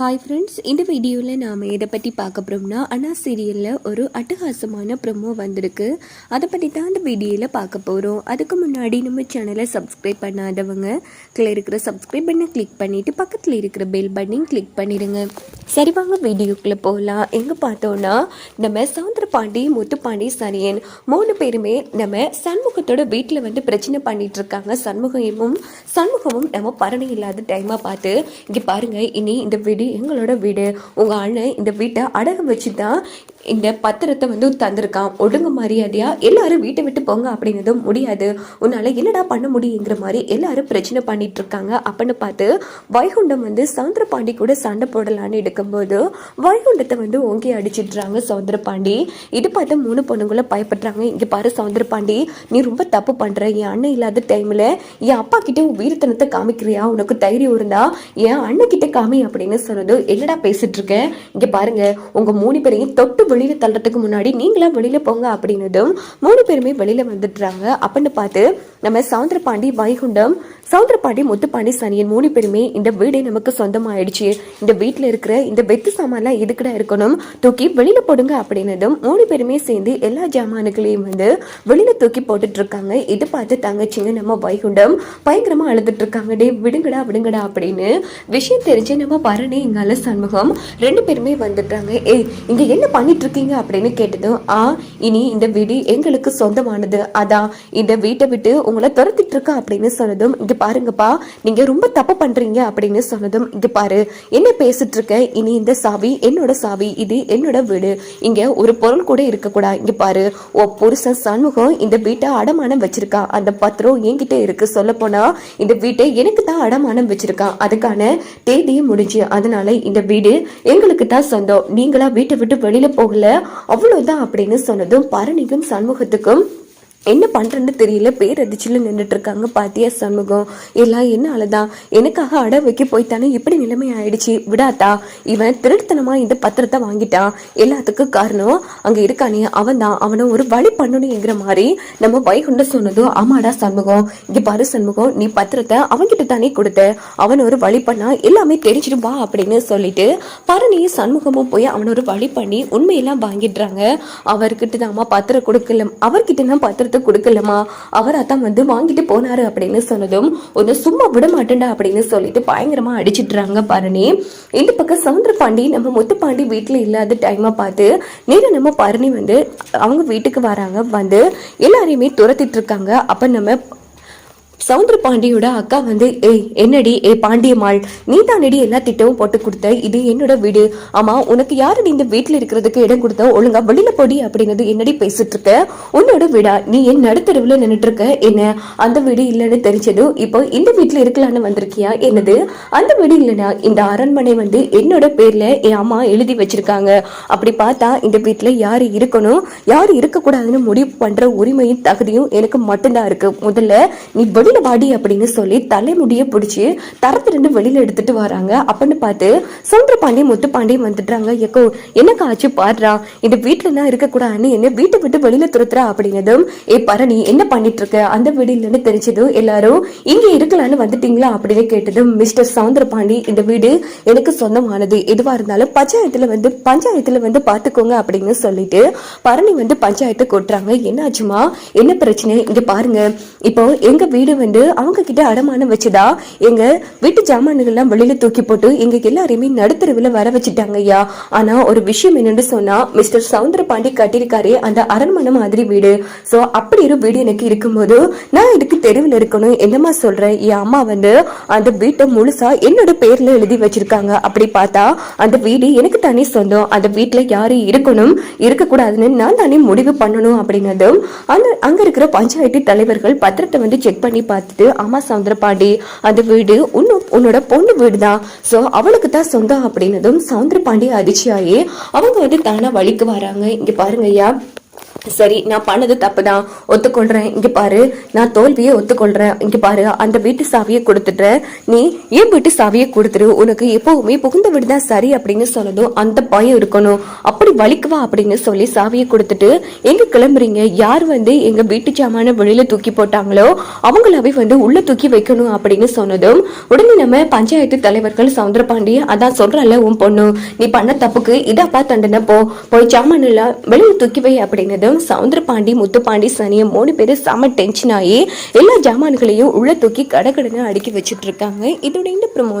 Hi friends இந்த வீடியோவில் நாம் எதை பற்றி பார்க்க போகிறோம்னா அண்ணா சீரியலில் ஒரு அட்டகாசமான ப்ரொமோ வந்திருக்கு. அதை பற்றி தான் அந்த வீடியோவில் பார்க்க போகிறோம் அதுக்கு முன்னாடி நம்ம சேனலை சப்ஸ்கிரைப் பண்ணாதவங்க கீழே இருக்கிற சப்ஸ்கிரைப் பண்ண கிளிக் பண்ணிவிட்டு பக்கத்தில் இருக்கிற பெல் பட்டனையும் கிளிக் பண்ணிடுங்க சரி வாங்க வீடியோக்குள்ளே போகலாம் எங்கே பார்த்தோன்னா நம்ம சவுந்தரபாண்டி முத்துப்பாண்டி சரியன் மூணு பேருமே நம்ம சண்முகத்தோட வீட்டில் வந்து பிரச்சனை பண்ணிட்டு இருக்காங்க. சண்முகமும் சண்முகமும் நம்ம பரணி இல்லாத டைமாக பார்த்து இங்கே பாருங்கள் இனி இந்த வீடியோ எங்களோட வீடு. உங்கள் அண்ணன் இந்த வீட்டை அடகு வச்சு தான் இந்த பத்திரத்தை வந்து தந்திருக்கான். ஒழுங்கு மரியாதையா எல்லாரும் வீட்டை விட்டு போங்க அப்படின்னதும் முடியாது. உன்னால என்னடா பண்ண முடியுங்கிற மாதிரி எல்லாரும் பிரச்சனை பண்ணிட்டு இருக்காங்க. அப்படின்னு பார்த்து வைகுண்டம் வந்து சவுந்தரபாண்டி கூட சண்டை போடலான்னு எடுக்கும்போது வைகுண்டத்தை வந்து ஓங்கி அடிச்சிடுறாங்க சவுந்தரபாண்டி இது பார்த்து மூணு பொண்ணுங்களும் பயப்படுறாங்க. இங்க பாரு சவுந்தரபாண்டி நீ ரொம்ப தப்பு பண்ற. என் அண்ணன் இல்லாத டைம்ல என் அப்பா கிட்ட உன் வீரத்தனத்தை காமிக்கிறியா? உனக்கு தைரியம் இருந்தா என் அண்ணன் கிட்ட காமி அப்படின்னு சொன்னது என்னடா பேசிட்டு இருக்க இங்க பாருங்க உங்க மூணு பேரையும் தொட்டு வெளியில தள்ளுறதுக்கு முன்னாடி நீங்களா வெளியில போங்க அப்படின்னதும் மூணு பேருமே வெளியில வந்துடுறாங்க. அப்படின்னு பார்த்து நம்ம சவுந்தரபாண்டி வைகுண்டம். சவுந்தரபாண்டி முத்துப்பாண்டி சனியன் மூணு பேருமே இந்த வீடே நமக்கு சொந்தமாயிடுச்சு. இந்த வீட்டில் இருக்கிற இந்த வெத்து சாமான்லாம் எதுக்குடா இருக்கணும்? தூக்கி வெளியில போடுங்க அப்படின்னதும் மூணு பேருமே சேர்ந்து எல்லா ஜாமானுகளையும் வந்து வெளியில தூக்கி போட்டுட்டு இருக்காங்க இது பார்த்து தங்கச்சிங்க நம்ம வைகுண்டம் பயங்கரமா அழுதுட்டு இருக்காங்க டே விடுங்கடா விடுங்கடா அப்படின்னு விஷயம் தெரிஞ்சு நம்ம பரணி எங்கால சண்முகம் ரெண்டு பேருமே வந்துட்டாங்க. ஏய் இங்க என்ன பண்ணிட்டு இருக்கீங்க அப்படின்னு கேட்டதும் ஆ இனி இந்த வீடு எங்களுக்கு சொந்தமானது. அதான் இந்த வீட்டை விட்டு உங்களை துரத்திட்டு இருக்கா அப்படின்னு சொன்னதும் இங்க பாருங்கப்பா நீங்க ரொம்ப தப்பு பண்றீங்க அப்படின்னு சொன்னதும் இங்க பாரு என்ன பேசிட்டு இருக்க? இனி இந்த சாவி என்னோட சாவி இது என்னோட வீடு. இங்க ஒரு பொருள் கூட இருக்கக்கூடா இங்க பாரு. ஓ புருஷன் சண்முகம் இந்த வீட்டை அடமானம் வச்சிருக்கா. அந்த பத்திரம் என்கிட்ட இருக்கு. சொல்ல போனா இந்த வீட்டை எனக்கு தான் அடமானம் வச்சிருக்கா. அதுக்கான தேதியும் முடிஞ்சு. அதனால இந்த வீடு எங்களுக்கு தான் சொந்தம். நீங்களா வீட்டை விட்டு வெளியில போகல? அவ்வளவுதான் அப்படின்னு சொன்னதும் பரணிக்கும் சண்முகத்துக்கும் என்ன பண்றேன்னு தெரியல பேரதிச்சில நின்றுட்டு இருக்காங்க பாத்தியா சண்முகம்? எல்லாம் என்ன அழுதான் எனக்காக அட வைக்க போய்த்தானே இப்படி நிலைமை ஆயிடுச்சு. விடாதா. இவன் திருட்டுத்தனமா இந்த பத்திரத்தை வாங்கிட்டான் எல்லாத்துக்கும் காரணம் அங்க இருக்கானே அவன் தான். அவனை ஒரு வழி பண்ணணுங்கிற மாதிரி நம்ம வைகுண்ட சொன்னதும் ஆமாடா சண்முகம். இங்க பாரு சண்முகம் நீ பத்திரத்தை அவன்கிட்ட தானே கொடுத்த. அவன் ஒரு வழி பண்ணா எல்லாமே தெரிஞ்சிடும் வா அப்படின்னு சொல்லிட்டு பரணியும் சண்முகமும் போய் அவனை ஒரு வழி பண்ணி உண்மையெல்லாம் வாங்கிடுறாங்க. அவர்கிட்ட தான் அம்மா பத்திரம் கொடுக்கல அவர்கிட்ட தான் பத்திரத்தை கொடுக்கலமா அவர் அதான் வந்து வாங்கிட்டு போனாரு அப்படின்னு சொன்னதும் ஒன்று சும்மா விட மாட்டேன்டா அப்படின்னு சொல்லிட்டு பயங்கரமா அடிச்சிட்டுறாங்க பரணி. இந்த பக்கம் சவுந்தரபாண்டி நம்ம முத்து பாண்டி வீட்டில் இல்லாத டைமா பார்த்து நேரம் நம்ம பரணி வந்து அவங்க வீட்டுக்கு வராங்க. வந்து எல்லாரையுமே துரத்திட்டு இருக்காங்க. அப்ப நம்ம சவுந்தர பாண்டியோட அக்கா வந்து ஏய் என்னடி? ஏ பாண்டியம்மாள் நீ தானடி எல்லா திட்டமும் போட்டு கொடுத்த? இது என்னோட வீடு. ஆமா உனக்கு யாரடி இந்த வீட்டுல இருக்கிறதுக்கு இடம் கொடுத்த? ஒழுங்கா வெளியில போடி அப்படிங்கிறது என்னடி பேசிட்டு இருக்க? உன்னோட வீடா? நீ என் நடுத்தருவுல நின்றுட்டு இருக்க என்ன? அந்த வீடு இல்லைன்னு தெரிஞ்சதும் இப்போ இந்த வீட்டுல இருக்கலான்னு வந்திருக்கியா? என்னது? அந்த வீடு இல்லைனா இந்த அரண்மனை வந்து என்னோட பேர்ல என் அம்மா எழுதி வச்சிருக்காங்க. அப்படி பார்த்தா இந்த வீட்டுல யாரு இருக்கணும்? யாரு இருக்கக்கூடாதுன்னு முடிவு பண்ற உரிமையும் தகுதியும் எனக்கு மட்டும்தான் இருக்கு. முதல்ல நீ வெளியில வாடி அப்படின்னு சொல்லி தலைமுடிய பிடிச்சி தரத்திலிருந்து வெளியில எடுத்துட்டு வராங்க. அப்படின்னு பார்த்து சவுந்தரபாண்டி முத்துப்பாண்டியும் வந்துடுறாங்க. எக்கோ என்னக்கா ஆச்சு பாடுறா? இந்த வீட்டுல தான் இருக்கக்கூடாதுன்னு என்ன வீட்டை விட்டு வெளியில துரத்துறா அப்படின்னதும் ஏ பரணி என்ன பண்ணிட்டு இருக்க அந்த வீடு இல்லைன்னு தெரிஞ்சதும் எல்லாரும் இங்க இருக்கலான்னு வந்துட்டீங்களா? அப்படின்னு கேட்டதும் மிஸ்டர் சவுந்தரபாண்டி இந்த வீடு எனக்கு சொந்தமானது. எதுவா இருந்தாலும் பஞ்சாயத்துல வந்து பஞ்சாயத்துல வந்து பாத்துக்கோங்க அப்படின்னு சொல்லிட்டு பரணி வந்து பஞ்சாயத்து கொட்டுறாங்க. என்ன ஆச்சுமா என்ன பிரச்சனை? இங்க பாருங்க. இப்போ எங்க வீடு வந்து அவங்க கிட்ட அடமானம் வச்சுதா? எங்க வீட்டு ஜாமான்கள்லாம் வெளியில தூக்கி போட்டு எங்க எல்லாரையுமே நடுத்தரவுல வர வச்சுட்டாங்க ஐயா. ஆனா ஒரு விஷயம் என்னன்னு சொன்னா மிஸ்டர் சவுந்தர பாண்டி கட்டியிருக்காரு அந்த அரண்மனை மாதிரி வீடு. சோ அப்படி ஒரு வீடு எனக்கு இருக்கும்போது நான் இதுக்கு தெருவில் இருக்கணும். என்னமா சொல்றேன் என் அம்மா வந்து அந்த வீட்டை முழுசா என்னோட பேர்ல எழுதி வச்சிருக்காங்க. அப்படி பார்த்தா அந்த வீடு எனக்கு தானே சொந்தம். அந்த வீட்டுல யாரு இருக்கணும் இருக்கக்கூடாதுன்னு நான் தானே முடிவு பண்ணணும் அப்படின்னதும் அந்த அங்க இருக்கிற பஞ்சாயத்து தலைவர்கள் பத்திரத்தை வந்து செக் பண்ணி பார்த்துட்டு ஆமா சவுந்தரபாண்டி அந்த வீடு உன்னும் உன்னோட பொண்ணு வீடு தான் ஸோ அவளுக்கு தான் சொந்தம் அப்படின்னதும் சவுந்தரபாண்டி அதிர்ச்சியாயே அவங்க வந்து தானா வழிக்கு வராங்க. இங்க பாருங்க ஐயா சரி நான் பண்ணது தப்பு தான் ஒத்துக்கொள்றேன். இங்க பாரு நான் தோல்வியை ஒத்துக்கொள்றேன். இங்க பாரு அந்த வீட்டு சாவியை கொடுத்துட்ற நீ ஏன் வீட்டு சாவியை கொடுத்துரு. உனக்கு எப்பவுமே புகுந்த வீடு தான் சரி அப்படின்னு சொன்னதும் அந்த பயம் இருக்கணும். அப்படி வலிக்குவா அப்படின்னு சொல்லி சாவியை கொடுத்துட்டு எங்க கிளம்புறீங்க? யார் வந்து எங்க வீட்டு சாமான வெளியில தூக்கி போட்டாங்களோ அவங்களாவே வந்து உள்ள தூக்கி வைக்கணும் அப்படின்னு சொன்னதும் உடனே நம்ம பஞ்சாயத்து தலைவர்கள் சவுந்தரபாண்டி அதான் சொல்றல உன் பொண்ணு நீ பண்ண தப்புக்கு இதாப்பா தண்டனை. போ போய் சாமான் வெளியில் வெளியில தூக்கி வை அப்படின்னதும் சவுந்தரபாண்டி முத்துப்பாண்டி சனியம் மூணு பேரும் செம டென்ஷன் ஆகி எல்லா ஜாமான்களையும் உள்ள தூக்கி கடகடன்னு அடுக்கி வச்சிட்டு இருக்காங்க. இதோட இந்த ப்ரமோ